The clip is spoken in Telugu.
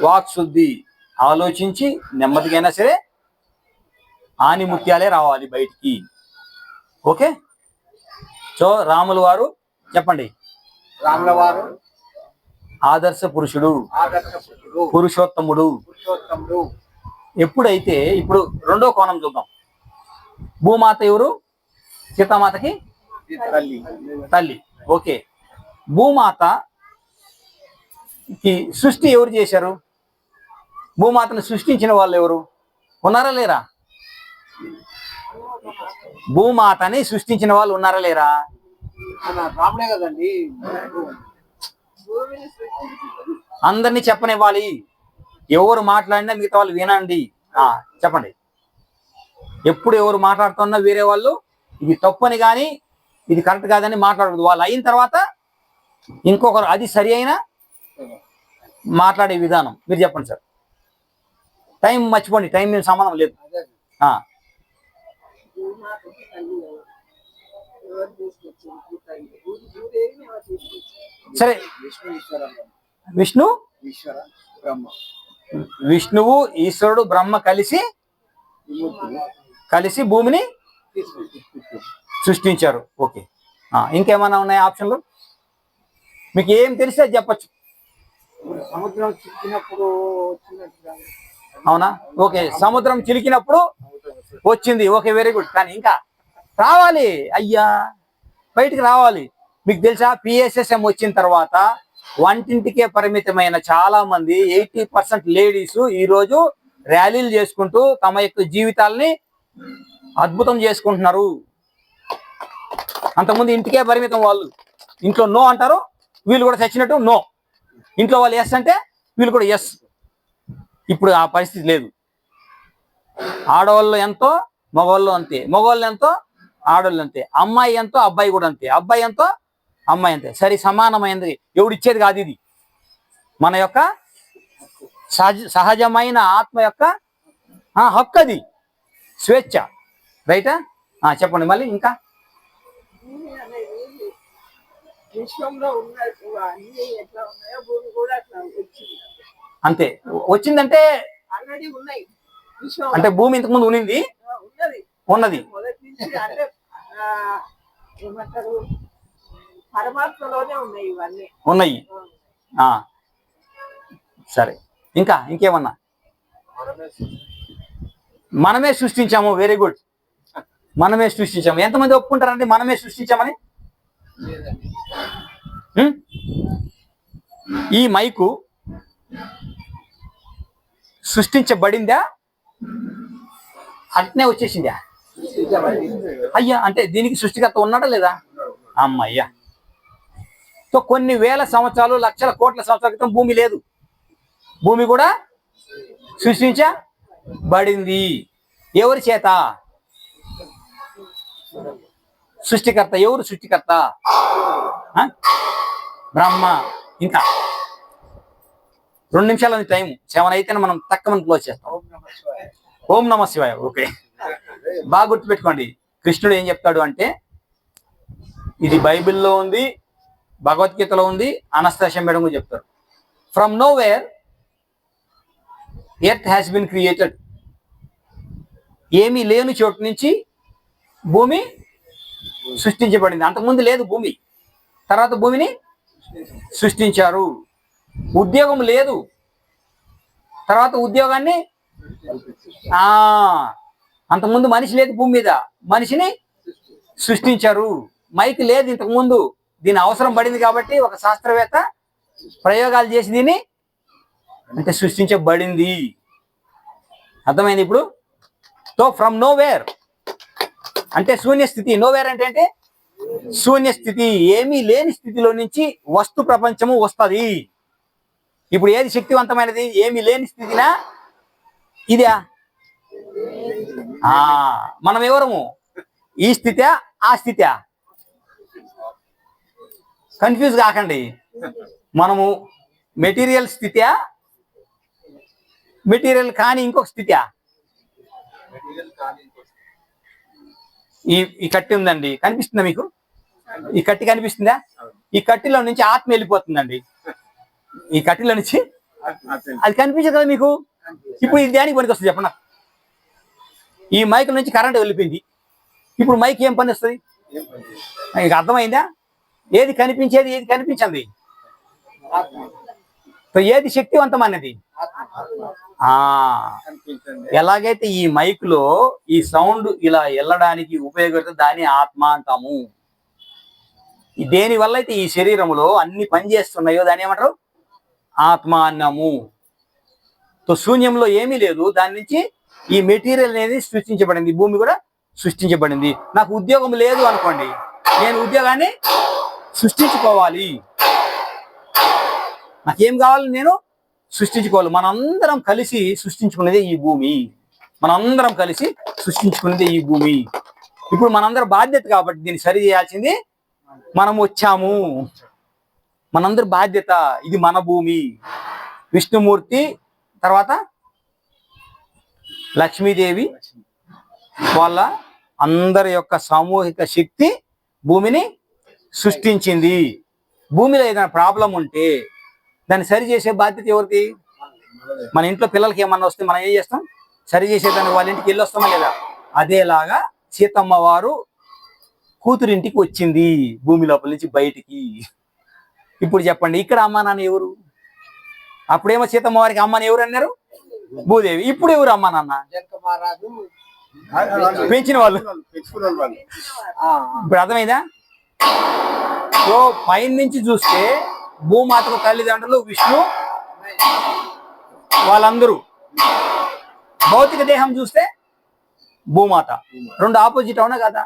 వాక్ శుద్ధి ఆలోచించి నెమ్మదిగైనా సరే ఆనిముత్యాలే రావాలి బయటికి. ఓకే? సో రాముల వారు చెప్పండి. రాముల వారు ఆదర్శ పురుషుడు ఆదర్శ పురుషుడు పురుషోత్తముడు. పురుషోత్తముడు. ఎప్పుడైతే ఇప్పుడు రెండో కోణం చూద్దాం. భూమాత ఎవరు? సీతామాతకి తల్లి తల్లి. ఓకే. భూమాత కి సృష్టి ఎవరు చేశారు? భూమాతను సృష్టించిన వాళ్ళు ఎవరు? ఉన్నారా లేరా? భూమాతని సృష్టించిన వాళ్ళు ఉన్నారా లేరా? రాముడే కదండి. అందరినీ చెప్పనివ్వాలి. ఎవరు మాట్లాడినా మిగతా వాళ్ళు వినండి. ఆ చెప్పండి. ఎప్పుడు ఎవరు మాట్లాడుతున్నా వేరే వాళ్ళు ఇది తప్పని కానీ ఇది కరెక్ట్ కాదని మాట్లాడదు వాళ్ళు అయిన తర్వాత ఇంకొకరు అది సరి అయినా మాట్లాడే విధానం. మీరు చెప్పండి సార్. టైం మర్చిపోండి. టైం మీద సంబంధం లేదు. సరే. విష్ణు విష్ణువు ఈశ్వరుడు బ్రహ్మ కలిసి కలిసి భూమిని సృష్టించారు. ఓకే. ఇంకేమైనా ఉన్నాయి ఆప్షన్లు? మీకు ఏం తెలిస్తే అది చెప్పచ్చు. సముద్రం చిక్కినప్పుడు అవునా? ఓకే సముద్రం చిలికినప్పుడు వచ్చింది. ఓకే వెరీ గుడ్ కానీ ఇంకా రావాలి. అయ్యా బయటికి రావాలి. మీకు తెలుసా? పిఎస్ఎస్ఎం వచ్చిన తర్వాత వంటింటికే పరిమితమైన చాలా మంది ఎయిటీ పర్సెంట్ లేడీస్ ఈరోజు ర్యాలీలు చేసుకుంటూ తమ యొక్క జీవితాల్ని అద్భుతం చేసుకుంటున్నారు. అంతకుముందు ఇంటికే పరిమితం వాళ్ళు. ఇంట్లో నో అంటారు. వీళ్ళు కూడా చచ్చినట్టు నో. ఇంట్లో వాళ్ళు ఎస్ అంటే వీళ్ళు కూడా ఎస్ ఇప్పుడు ఆ పరిస్థితి లేదు. ఆడవాళ్ళు ఎంతో మగవాళ్ళు అంతే. మగవాళ్ళు ఎంతో ఆడవాళ్ళు అంతే. అమ్మాయి ఎంతో అబ్బాయి కూడా అంతే. అబ్బాయి ఎంతో అమ్మాయి అంతే. సరి సమానమైనది ఎవడు ఇచ్చేది కాదు ఇది. మన యొక్క సహజ సహజమైన ఆత్మ యొక్క హక్కు అది. స్వేచ్ఛ. రైటా? ఆ, చెప్పండి మళ్ళీ ఇంకా. విశ్వంలో ఉన్నట్టు అన్ని ఎట్లా ఉన్నాయో భూమి కూడా అట్లా వచ్చింది. అంతే. వచ్చిందంటే ఆల్రెడీ ఉన్నాయి. విశ్వం అంటే భూమి ఇంతకు ముందు ఉన్నింది? ఉన్నది. అంటే ఏమంటారు పరమాత్మలోనే ఉన్నాయి ఇవన్నీ. ఉన్నాయి. ఆ, సరే. ఇంకా ఇంకేమన్నా? మనమే సృష్టించాము. వెరీ గుడ్ మనమే సృష్టించాము. ఎంతమంది ఒప్పుకుంటారండి మనమే సృష్టించామని? ఈ మైకు సృష్టించబడిందా? అట్నే వచ్చేసిందా? అయ్యా అంటే దీనికి సృష్టికర్త ఉన్నాడా లేదా? అమ్మయ్యా. సో కొన్ని వేల సంవత్సరాలు లక్షల కోట్ల సంవత్సరాల క్రితం భూమి లేదు. భూమి కూడా సృష్టించబడింది. ఎవరి చేత? సృష్టికర్త ఎవరు సృష్టికర్త? బ్రహ్మ ఇంకా రెండు నిమిషాల టైం సెవెన్ అయితేనే మనం తక్కువ క్లోజ్ చేస్తాం. ఓం నమ శివాయ. ఓం నమ శివాయ ఓకే. బాగా గుర్తుపెట్టుకోండి. కృష్ణుడు ఏం చెప్తాడు అంటే ఇది బైబిల్లో ఉంది భగవద్గీతలో ఉంది అనస్తాశం మేడం కూడా చెప్తారు. From nowhere earth has been created ఏమీ లేని చోటు నుంచి భూమి సృష్టించబడింది. అంతకుముందు లేదు భూమి. తర్వాత భూమిని సృష్టించారు. ఉద్యోగం లేదు. తర్వాత ఉద్యోగాన్ని ఆ అంతకుముందు మనిషి లేదు భూమి మీద. మనిషిని సృష్టించారు. మైక్ లేదు ఇంతకుముందు. దీని అవసరం పడింది కాబట్టి ఒక శాస్త్రవేత్త ప్రయోగాలు చేసి దీన్ని అంటే సృష్టించబడింది. అర్థమైంది ఇప్పుడు? సో ఫ్రమ్ నో వేర్ అంటే శూన్య స్థితి నో వేర్ అంటే అంటే శూన్య స్థితి. ఏమీ లేని స్థితిలో నుంచి వస్తు ప్రపంచము వస్తుంది. ఇప్పుడు ఏది శక్తివంతమైనది ఏమీ లేని స్థితినా ఇదా? ఆ మనం ఎవరము? ఈ స్థితి ఆ స్థితి. కన్ఫ్యూజ్ కాకండి. మనము మెటీరియల్ స్థితి మెటీరియల్ కాని ఇంకొక స్థితి. ఈ ఈ కట్టి ఉందండి. కనిపిస్తుందా మీకు? ఈ కట్టి కనిపిస్తుందా? ఈ కట్టిలో నుంచి ఆత్మ వెళ్ళిపోతుందండి. ఈ కట్టిలో నుంచి అది కనిపించదు కదా మీకు? ఇప్పుడు ఇది దేనికి పనికి వస్తుంది చెప్పండి. ఈ మైక్ నుంచి కరెంట్ వెళ్ళిపోయింది. ఇప్పుడు మైక్ ఏం పని వస్తుంది. మీకు అర్థమైందా? ఏది కనిపించేది ఏది కనిపించింది? ఏది శక్తివంతమైనది ఆ కనిపించండి ఎలాగైతే ఈ మైక్లో ఈ సౌండ్ ఇలా వెళ్ళడానికి ఉపయోగపడుతుంది దాన్ని ఆత్మ అంటాము దేని వల్ల అయితే ఈ శరీరంలో అన్ని పనిచేస్తున్నాయో దాన్ని ఏమంటారు? ఆత్మ అన్నాము సో శూన్యంలో ఏమీ లేదు దాని నుంచి ఈ మెటీరియల్ అనేది సృష్టించబడింది భూమి కూడా సృష్టించబడింది. నాకు ఉద్యోగం లేదు అనుకోండి నేను ఉద్యోగాన్ని సృష్టించుకోవాలి. నాకేం కావాలి నేను? సృష్టించుకోవాలి. మనందరం కలిసి సృష్టించుకునేదే ఈ భూమి. మనందరం కలిసి సృష్టించుకునేదే ఈ భూమి. ఇప్పుడు మనందరం బాధ్యత కాబట్టి దీన్ని సరి చేయాల్సింది మనం వచ్చాము. మనందరి బాధ్యత ఇది మన భూమి. విష్ణుమూర్తి తర్వాత లక్ష్మీదేవి వాళ్ళ అందరి యొక్క సామూహిక శక్తి భూమిని సృష్టించింది. భూమిలో ఏదైనా ప్రాబ్లం ఉంటే దాన్ని సరి చేసే బాధ్యత ఎవరిది? మన ఇంట్లో పిల్లలకి ఏమన్నా వస్తే మనం ఏం చేస్తాం? సరి చేసేదానికి వాళ్ళ ఇంటికి వెళ్ళి వస్తామా లేదా? అదేలాగా సీతమ్మ వారు కూతురింటికి వచ్చింది భూమి లోపల నుంచి బయటికి. ఇప్పుడు చెప్పండి ఇక్కడ అమ్మ నాన్న ఎవరు? అప్పుడేమో సీతమ్మ వారికి అమ్మ అని ఎవరు అన్నారు? భూదేవి. ఇప్పుడు ఎవరు అమ్మ నాన్న? జనక మహారాజు పెంచిన వాళ్ళు. ఇప్పుడు అర్థమైందా? సో పైన నుంచి చూస్తే భూమాతకు తల్లిదండ్రులు విష్ణు వాళ్ళందరూ. భౌతిక దేహం చూస్తే భూమాత. రెండు ఆపోజిట్ అవునా కదా?